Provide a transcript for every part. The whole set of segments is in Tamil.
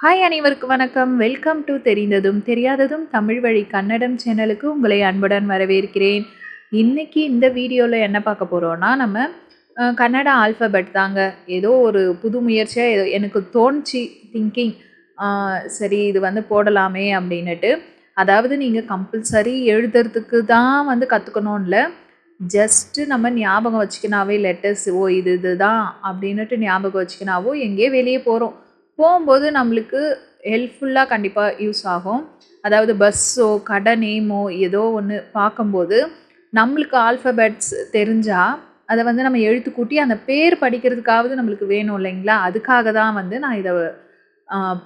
ஹாய் அனைவருக்கும் வணக்கம். வெல்கம் டு தெரிந்ததும் தெரியாததும் தமிழ் வழி கன்னடம் சேனலுக்கு உங்களை அன்புடன் வரவேற்கிறேன். இன்றைக்கி இந்த வீடியோவில் என்ன பார்க்க போகிறோன்னா நம்ம கன்னட கன்னடா ஆல்ஃபபெட் தாங்க. ஏதோ ஒரு புது முயற்சியாக ஏதோ எனக்கு தோணுச்சு திங்கிங் சரி இது வந்து போடலாமே அப்படின்னுட்டு. அதாவது நீங்கள் கம்பல்சரி எழுதுறதுக்கு தான் வந்து கற்றுக்கணும் இல்லை ஜஸ்ட்டு நம்ம ஞாபகம் வச்சுக்கினாவே லெட்டர்ஸ் ஓ இது இதுதான் அப்படின்னுட்டு ஞாபகம் வச்சுக்கினாவோ எங்கேயோ வெளியே போகிறோம் போகும்போது நம்மளுக்கு ஹெல்ப்ஃபுல்லாக கண்டிப்பாக யூஸ் ஆகும். அதாவது பஸ்ஸோ கடை நேமோ ஏதோ ஒன்று பார்க்கும்போது நம்மளுக்கு ஆல்ஃபபெட்ஸ் தெரிஞ்சால் அதை வந்து நம்ம எழுத்து கூட்டி அந்த பேர் படிக்கிறதுக்காவது நம்மளுக்கு வேணும் இல்லைங்களா? அதுக்காக தான் வந்து நான் இதை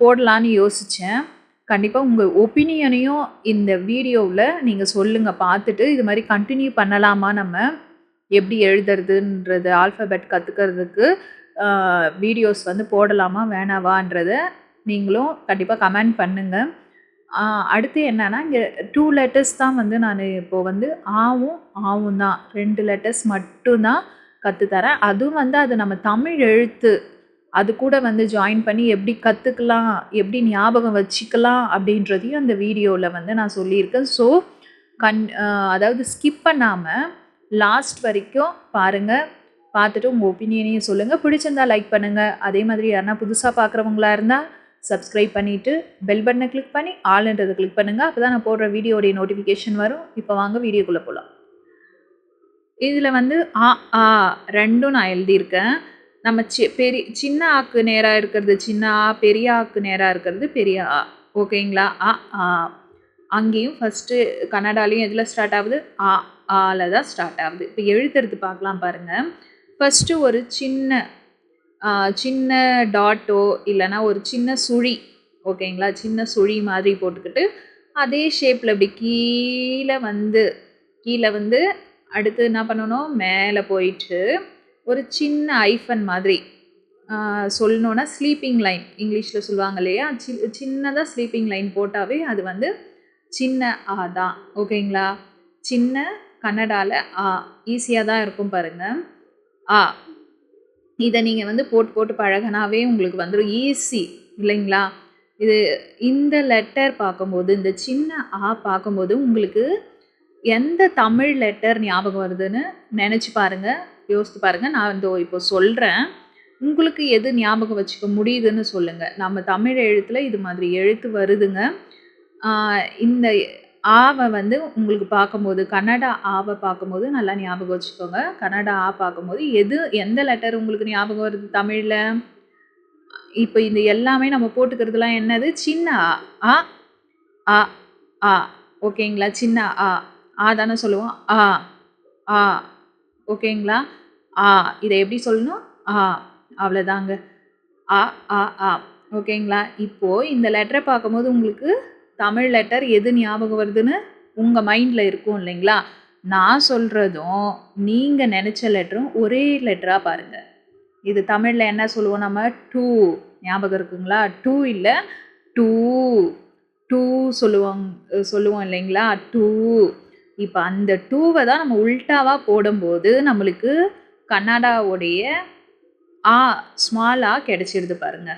போடலான்னு யோசித்தேன் கண்டிப்பாக உங்கள் ஒப்பீனியனையும் இந்த வீடியோவில் நீங்கள் சொல்லுங்கள் பார்த்துட்டு இது மாதிரி கண்டினியூ பண்ணலாமா நம்ம? எப்படி எழுதுறதுன்றது ஆல்ஃபபெட் கற்றுக்கிறதுக்கு வீடியோஸ் வந்து போடலாமா வேணாவான்றத நீங்களும் கண்டிப்பாக கமெண்ட் பண்ணுங்கள் அடுத்து என்னென்னா இங்கே டூ லெட்டர்ஸ் தான் வந்து நான் இப்போது வந்து ஆவும் ஆவும் தான். ரெண்டு லெட்டர்ஸ் மட்டும்தான் கற்றுத்தரேன் அதுவும் வந்து அது நம்ம தமிழ் எழுத்து. அது கூட வந்து ஜாயின் பண்ணி எப்படி கற்றுக்கலாம் எப்படி ஞாபகம் வச்சுக்கலாம் அப்படின்றதையும் அந்த வீடியோவில் வந்து நான் சொல்லியிருக்கேன். ஸோ கண் அதாவது ஸ்கிப் பண்ணாமல் லாஸ்ட் வரைக்கும் பாருங்கள் பார்த்துட்டு உங்கள் ஒப்பீனியனையும் சொல்லுங்கள் பிடிச்சிருந்தா லைக் பண்ணுங்கள் அதே மாதிரி யாருன்னா புதுசாக பார்க்குறவங்களா இருந்தால் சப்ஸ்கிரைப் பண்ணிவிட்டு பெல் பட்டனை கிளிக் பண்ணி ஆல்ன்றதை கிளிக் பண்ணுங்கள் அப்போ தான் நான் போடுற வீடியோடைய நோட்டிஃபிகேஷன் வரும். இப்போ வாங்க வீடியோக்குள்ளே போகலாம் இதில் வந்து ஆ ஆ ரெண்டும் நான் எழுதியிருக்கேன். நம்ம சி பெரிய சின்ன ஆக்கு நேராக இருக்கிறது சின்ன ஆ பெரிய ஆக்கு நேராக இருக்கிறது பெரிய ஆ. ஓகேங்களா ஆ ஆ. அங்கேயும் ஃபஸ்ட்டு கன்னடாலையும் எதில் ஸ்டார்ட் ஆகுது? ஆ ஆல தான் ஸ்டார்ட் ஆகுது. இப்போ எழுத்துறது பார்க்கலாம் பாருங்கள் ஃபஸ்ட்டு ஒரு சின்ன சின்ன டாட்டோ இல்லைன்னா ஒரு சின்ன சுழி ஓகேங்களா சின்ன சுழி மாதிரி போட்டுக்கிட்டு அதே ஷேப்பில் இப்படி கீழே வந்து கீழே வந்து அடுத்து என்ன பண்ணணும்? மேலே போயிட்டு ஒரு சின்ன ஐஃபன் மாதிரி சொல்லணுன்னா ஸ்லீப்பிங் லைன் இங்கிலீஷில் சொல்லுவாங்க இல்லையா? சி சின்னதாக ஸ்லீப்பிங் லைன் போட்டாவே அது வந்து சின்ன ஆ தான் ஓகேங்களா சின்ன கன்னடாவில் ஆ ஈஸியாக தான் இருக்கும் பாருங்கள் ஆ. இதை நீங்கள் வந்து போட்டு போட்டு பழகினாவே உங்களுக்கு வந்துடும் ஈஸி இல்லைங்களா? இது இந்த லெட்டர் பார்க்கும்போது இந்த சின்ன ஆ பார்க்கும்போது உங்களுக்கு எந்த தமிழ் லெட்டர் ஞாபகம் வருதுன்னு நினச்சி பாருங்கள் யோசித்து பாருங்கள் நான் இந்த இப்போ சொல்கிறேன் உங்களுக்கு எது ஞாபகம் வச்சுக்க முடியுதுன்னு சொல்லுங்கள் நம்ம தமிழ் எழுத்தில் இது மாதிரி எழுத்து வருதுங்க. இந்த ஆவை வந்து உங்களுக்கு பார்க்கும்போது கன்னடா ஆவை பார்க்கும்போது நல்லா ஞாபகம் வச்சுக்கோங்க. கன்னடா ஆ பார்க்கும்போது எது எந்த லெட்டர் உங்களுக்கு ஞாபகம் வருது? தமிழில்? இப்போ இந்த எல்லாமே நம்ம போட்டுக்கிறதுலாம் என்னது? சின்ன ஆ ஆ ஆ ஆ. ஓகேங்களா? சின்ன ஆ. ஆ தானே சொல்லுவோம்? ஆ ஆ. ஓகேங்களா? ஆ. இதை எப்படி சொல்லணும்? ஆ. அவ்வளோதாங்க. ஆ ஆ ஆ. ஓகேங்களா? இப்போது இந்த லெட்டரை பார்க்கும்போது உங்களுக்கு தமிழ் லெட்டர் எது ஞாபகம் வருதுன்னு உங்கள் மைண்டில் இருக்கும் இல்லைங்களா? நான் சொல்கிறதும் நீங்கள் நினச்ச லெட்டரும் ஒரே லெட்டராக பாருங்கள் இது தமிழில் என்ன சொல்லுவோம் நம்ம? டூ ஞாபகம் இருக்குங்களா? டூ இல்லை டூ டூ சொல்லுவோம் சொல்லுவோம் இல்லைங்களா? டூ இப்போ அந்த டூவை தான் நம்ம உல்டாவாக போடும்போது நம்மளுக்கு கன்னடாவுடைய ஆ ஸ்மாலாக கிடச்சிருது பாருங்க.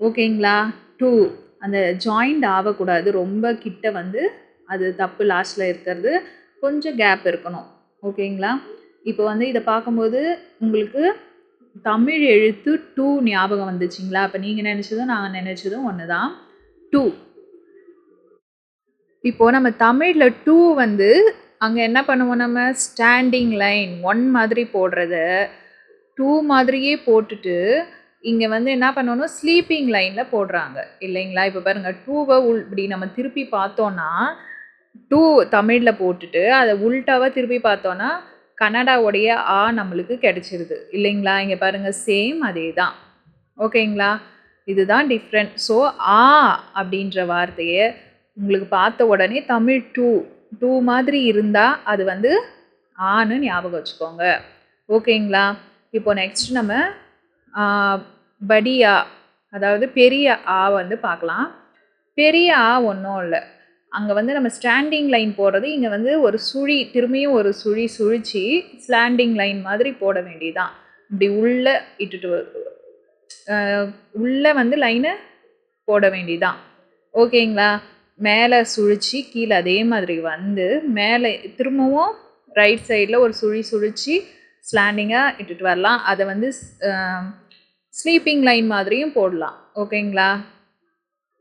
ஓகேங்களா? டூ அந்த ஜாயிண்ட் ஆகக்கூடாது. ரொம்ப கிட்ட வந்து அது தப்பு லாஸ்ட்டில் இருக்கிறது. கொஞ்சம் கேப் இருக்கணும். ஓகேங்களா? இப்போ வந்து இதை பார்க்கும்போது உங்களுக்கு தமிழ் எழுத்து டூ ஞாபகம் வந்துச்சிங்களா? அப்போ நீங்கள் நினச்சதும் நான் நினச்சதும் ஒன்று தான் டூ இப்போது நம்ம தமிழில் டூ வந்து அங்கே என்ன பண்ணுவோம் நம்ம? ஸ்டாண்டிங் லைன் ஒன் மாதிரி போடுறத. டூ மாதிரியே போட்டுட்டு இங்கே வந்து என்ன பண்ணணும்? ஸ்லீப்பிங் லைனில் போடுறாங்க. இல்லைங்களா? இப்போ பாருங்கள் டூவை உள் இப்படி நம்ம திருப்பி பார்த்தோன்னா டூ தமிழில் போட்டுட்டு அதை உல்ட்டாவாக திருப்பி பார்த்தோன்னா கனடாவுடைய ஆ நம்மளுக்கு கிடச்சிருது. இல்லைங்களா? இங்கே பாருங்கள் சேம் அதே தான் ஓகேங்களா? இதுதான் டிஃப்ரெண்ட் ஸோ ஆ அப்படின்ற வார்த்தையை உங்களுக்கு பார்த்த உடனே தமிழ் டூ டூ மாதிரி இருந்தால் அது வந்து ஆன்னு ஞாபகம் வச்சுக்கோங்க. ஓகேங்களா? இப்போ நெக்ஸ்ட் நம்ம படியா அதாவது பெரிய ஆ வந்து பார்க்கலாம். பெரிய ஆ ஒன்றும் இல்லை. அங்கே வந்து நம்ம ஸ்டாண்டிங் லைன் போடுறது இங்கே வந்து ஒரு சுழி திரும்பியும் ஒரு சுழி சுழிச்சு ஸ்லாண்டிங் லைன் மாதிரி போட வேண்டியதான் இப்படி உள்ளே இட்டுட்டு வ- உள்ளே வந்து லைனை போட வேண்டியதான் ஓகேங்களா? மேலே சுழிச்சு கீழே அதே மாதிரி வந்து மேலே திரும்பவும் ரைட் சைடில் ஒரு சுழி சுழிச்சு ஸ்லாண்டிங்காக இட்டுட்டு வரலாம். அதை வந்து ஸ்லீப்பிங் லைன் மாதிரியும் போடலாம். ஓகேங்களா?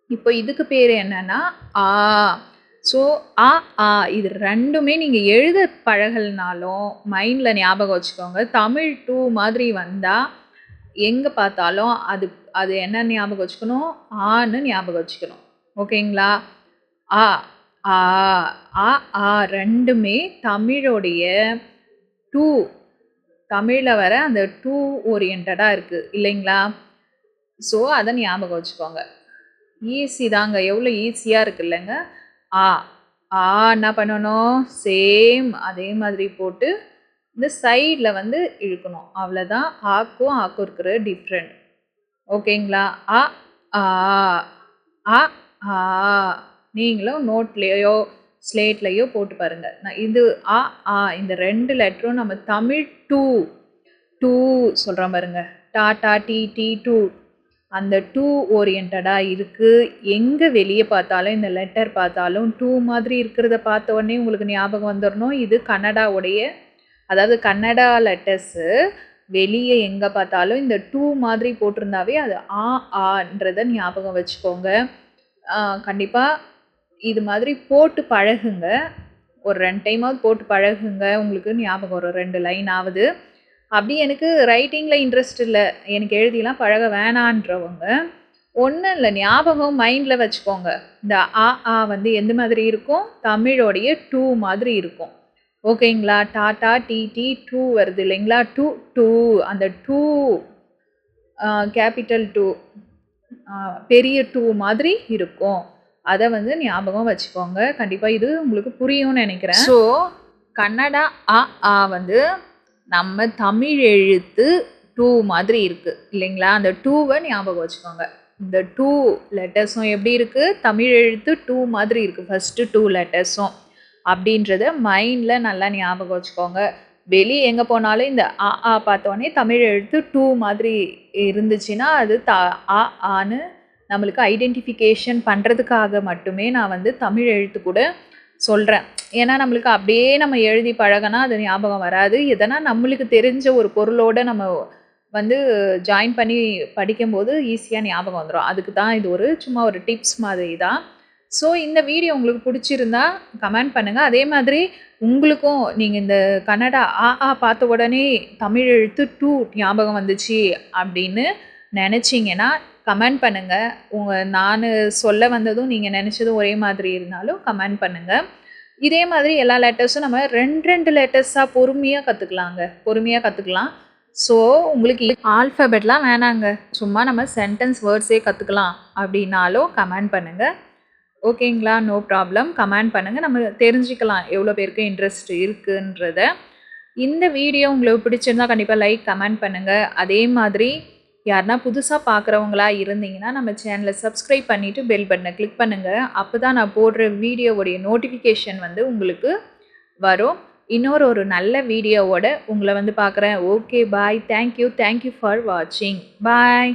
இப்போ இதுக்கு பேர் என்னன்னா ஆ. ஸோ ஆ ஆ இது ரெண்டுமே நீங்கள் எழுத பழகலனாலும் மைண்டில் ஞாபகம் வச்சுக்கோங்க. தமிழ் டூ மாதிரி வந்தால் எங்கே பார்த்தாலும் அது அது என்ன ஞாபகம் வச்சுக்கணும்? ஆன்னு ஞாபகம் வச்சுக்கணும். ஓகேங்களா? ஆ ஆ ஆ ஆ ரெண்டுமே தமிழோடைய டூ தமிழில் வர அந்த டூ ஓரியன்டாக இருக்குது இல்லைங்களா? ஸோ அதை ஞாபகம் வச்சுக்கோங்க. ஈஸி தாங்க. எவ்வளோ ஈஸியாக இருக்கு இல்லைங்க? ஆ ஆ என்ன பண்ணணும்? சேம் அதே மாதிரி போட்டு இந்த சைடில் வந்து இழுக்கணும். அவ்வளோதான் ஆக்கும் ஆக்கும் இருக்கிற டிஃப்ரெண்ட் ஓகேங்களா? ஆ ஆ ஆ ஆ. நீங்களும் நோட்லேயோ ஸ்லேட்லேயோ போட்டு பாருங்கள் நான் இது ஆ ஆ இந்த ரெண்டு லெட்டரும் நம்ம தமிழ் டூ டூ சொல்கிறோம் பாருங்க. டாடா டி டி டூ அந்த டூ ஓரியன்டாக இருக்குது எங்கே வெளியே பார்த்தாலும் இந்த லெட்டர் பார்த்தாலும் டூ மாதிரி இருக்கிறத பார்த்த உடனே உங்களுக்கு ஞாபகம் வந்துடணும் இது கன்னடாவுடைய அதாவது கன்னடா லெட்டர்ஸு. வெளியே எங்கே பார்த்தாலும் இந்த டூ மாதிரி போட்டிருந்தாவே அது ஆ ஆன்றதை ஞாபகம் வச்சுக்கோங்க. கண்டிப்பாக இது மாதிரி போட்டு பழகுங்க. ஒரு ரெண்டு டைமாவது போட்டு பழகுங்க. உங்களுக்கு ஞாபகம் வரும். ரெண்டு லைன் ஆகுது அப்படி எனக்கு ரைட்டிங்கில் இன்ட்ரெஸ்ட் இல்லை. எனக்கு எழுதிலாம் பழக வேணான்றவங்க ஒன்றும் இல்லை. ஞாபகம் மைண்டில் வச்சுக்கோங்க. இந்த ஆ ஆ வந்து எந்த மாதிரி இருக்கும்? தமிழோடைய டூ மாதிரி இருக்கும். ஓகேங்களா? டாட்டா டி டி டூ வருது இல்லைங்களா? Two two. அந்த டூ கேபிட்டல் டூ பெரிய டூ மாதிரி இருக்கும். அதை வந்து ஞாபகம் வச்சுக்கோங்க. கண்டிப்பாக இது உங்களுக்கு புரியும்னு நினைக்கிறேன். ஸோ கன்னடா ஆ ஆ வந்து நம்ம தமிழ் எழுத்து டூ மாதிரி இருக்குது இல்லைங்களா? அந்த டூவை ஞாபகம் வச்சுக்கோங்க. இந்த டூ லெட்டர்ஸும் எப்படி இருக்குது தமிழ் எழுத்து டூ மாதிரி இருக்குது ஃபஸ்ட்டு டூ லெட்டர்ஸும். அப்படின்றத மைண்டில் நல்லா ஞாபகம் வச்சுக்கோங்க. வெளியே எங்கே போனாலும் இந்த ஆ ஆ பார்த்தோன்னே தமிழ் எழுத்து டூ மாதிரி இருந்துச்சுன்னா அது த ஆ ஆன்னு நம்மளுக்கு ஐடென்டிஃபிகேஷன் பண்ணுறதுக்காக மட்டுமே நான் வந்து தமிழ் எழுத்து கூட சொல்கிறேன் ஏன்னா நம்மளுக்கு அப்படியே நம்ம எழுதி பழகினா அது ஞாபகம் வராது. எதனா நம்மளுக்கு தெரிஞ்ச ஒரு பொருளோட நம்ம வந்து ஜாயின் பண்ணி படிக்கும்போது ஈஸியாக ஞாபகம் வந்துடும் அதுக்கு தான் இது ஒரு சும்மா ஒரு டிப்ஸ் மாதிரி தான். ஸோ இந்த வீடியோ உங்களுக்கு பிடிச்சிருந்தா கமெண்ட் பண்ணுங்கள் அதே மாதிரி உங்களுக்கும் நீங்கள் இந்த கன்னடா ஆ ஆ பார்த்த உடனே தமிழ் எழுத்து டூ ஞாபகம் வந்துச்சு அப்படின்னு நினச்சிங்கன்னா கமெண்ட் பண்ணுங்கள் உங்கள் நான் சொல்ல வந்ததும் நீங்கள் நினச்சதும் ஒரே மாதிரி இருந்தாலும் கமெண்ட் பண்ணுங்கள் இதே மாதிரி எல்லா லெட்டர்ஸும் நம்ம ரெண்டு ரெண்டு லெட்டர்ஸாக பொறுமையாக கற்றுக்கலாங்க பொறுமையாக கற்றுக்கலாம் ஸோ உங்களுக்கு ஆல்ஃபபெட்லாம் வேணாங்க. சும்மா நம்ம சென்டென்ஸ் வேர்ட்ஸே கற்றுக்கலாம் அப்படின்னாலும் கமெண்ட் பண்ணுங்கள் ஓகேங்களா? No problem. கமெண்ட் பண்ணுங்கள் நம்ம தெரிஞ்சுக்கலாம் எவ்வளோ பேருக்கு இன்ட்ரெஸ்ட் இருக்குன்றத. இந்த வீடியோ உங்களுக்கு பிடிச்சிருந்தா கண்டிப்பாக லைக் கமெண்ட் பண்ணுங்கள் அதே மாதிரி யாருனா புதுசாக பார்க்குறவங்களா இருந்தீங்கன்னா நம்ம சேனலை சப்ஸ்கிரைப் பண்ணிவிட்டு பெல் பட்டனை கிளிக் பண்ணுங்கள் அப்போ தான் நான் போடுற வீடியோவுடைய நோட்டிஃபிகேஷன் வந்து உங்களுக்கு வரும். இன்னொரு ஒரு நல்ல வீடியோவோட உங்களை வந்து பார்க்குறேன் okay bye thank you thank you for வாட்சிங் பாய்